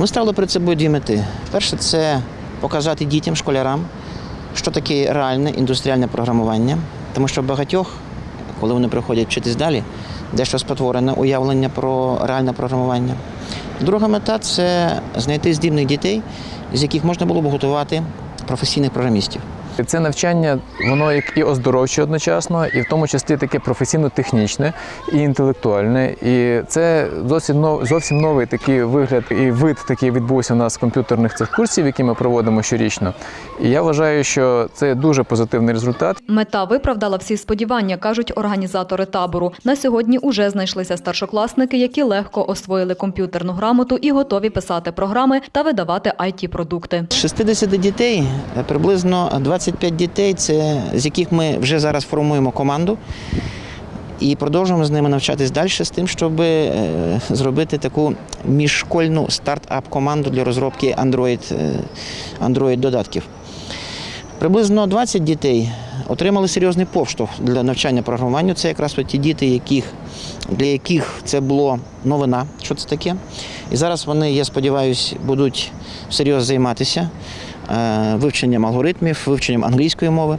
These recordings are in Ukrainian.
Ми ставили перед собою дві мети. Перше, це показати дітям, школярам, що таке реальне індустріальне програмування, тому що багатьох, коли вони приходять вчитись далі, дещо спотворене уявлення про реальне програмування. Друга мета це знайти здібних дітей, з яких можна було б готувати професійних програмістів. Це навчання, воно як і оздоровче одночасно, і в тому числі таке професійно-технічне і інтелектуальне. І це зовсім нов, зовсім новий такий вигляд і вид такий відбувся у нас комп'ютерних цих курсів, які ми проводимо щорічно. І я вважаю, що це дуже позитивний результат. Мета виправдала всі сподівання, кажуть організатори табору. На сьогодні уже знайшлися старшокласники, які легко освоїли комп'ютерну грамоту і готові писати програми та видавати it продукти З 60 дітей е, приблизно 25 дітей, це з яких ми вже зараз формуємо команду і продовжуємо з ними навчатись далі з тим, щоб е, зробити таку міжшкольну стартап команду для розробки Android, е, Android додатків. Приблизно 20 дітей отримали серйозний поштовх для навчання програмуванню. Це якраз ті діти, яких, для яких це було новина, що це таке. І зараз вони, я сподіваюся, будуть всерйоз займатися вивченням алгоритмів, вивченням англійської мови.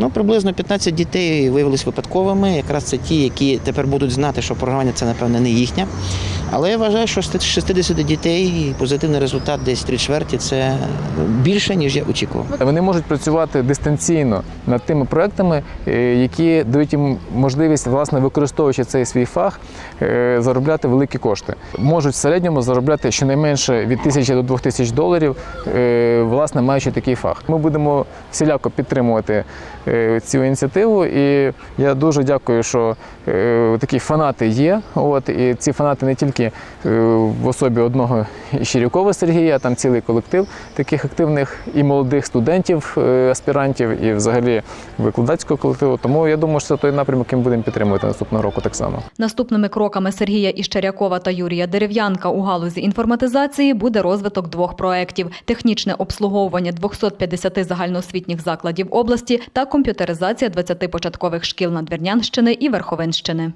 Ну, приблизно 15 дітей виявилися випадковими. Якраз це ті, які тепер будуть знати, що програмування це, напевне, не їхнє. Але я вважаю, що з 60 дітей позитивний результат десь 3 чверті це більше, ніж я очікував. Вони можуть працювати дистанційно над тими проектами, е, які дають їм можливість, власне, використовуючи цей свій фах, е, заробляти великі кошти. Можуть в середньому заробляти щонайменше від тисячі до двох тисяч доларів, е, власне, маючи такий фах. Ми будемо всіляко підтримувати цю ініціативу, і я дуже дякую, що е, такі фанати є. От і ці фанати не тільки е, в особі одного Щирякова Сергія, а там цілий колектив таких активних і молодих студентів, е, аспірантів, і взагалі викладацького колективу. Тому я думаю, що це той напрямок, який будемо підтримувати наступного року так само. Наступними кроками Сергія Іщерякова та Юрія Дерев'янка у галузі інформатизації буде розвиток двох проєктів – технічне обслуговування 250 загальноосвітніх закладів області та комп'ютеризація 20 початкових шкіл Надвірнянщини і Верховинщини.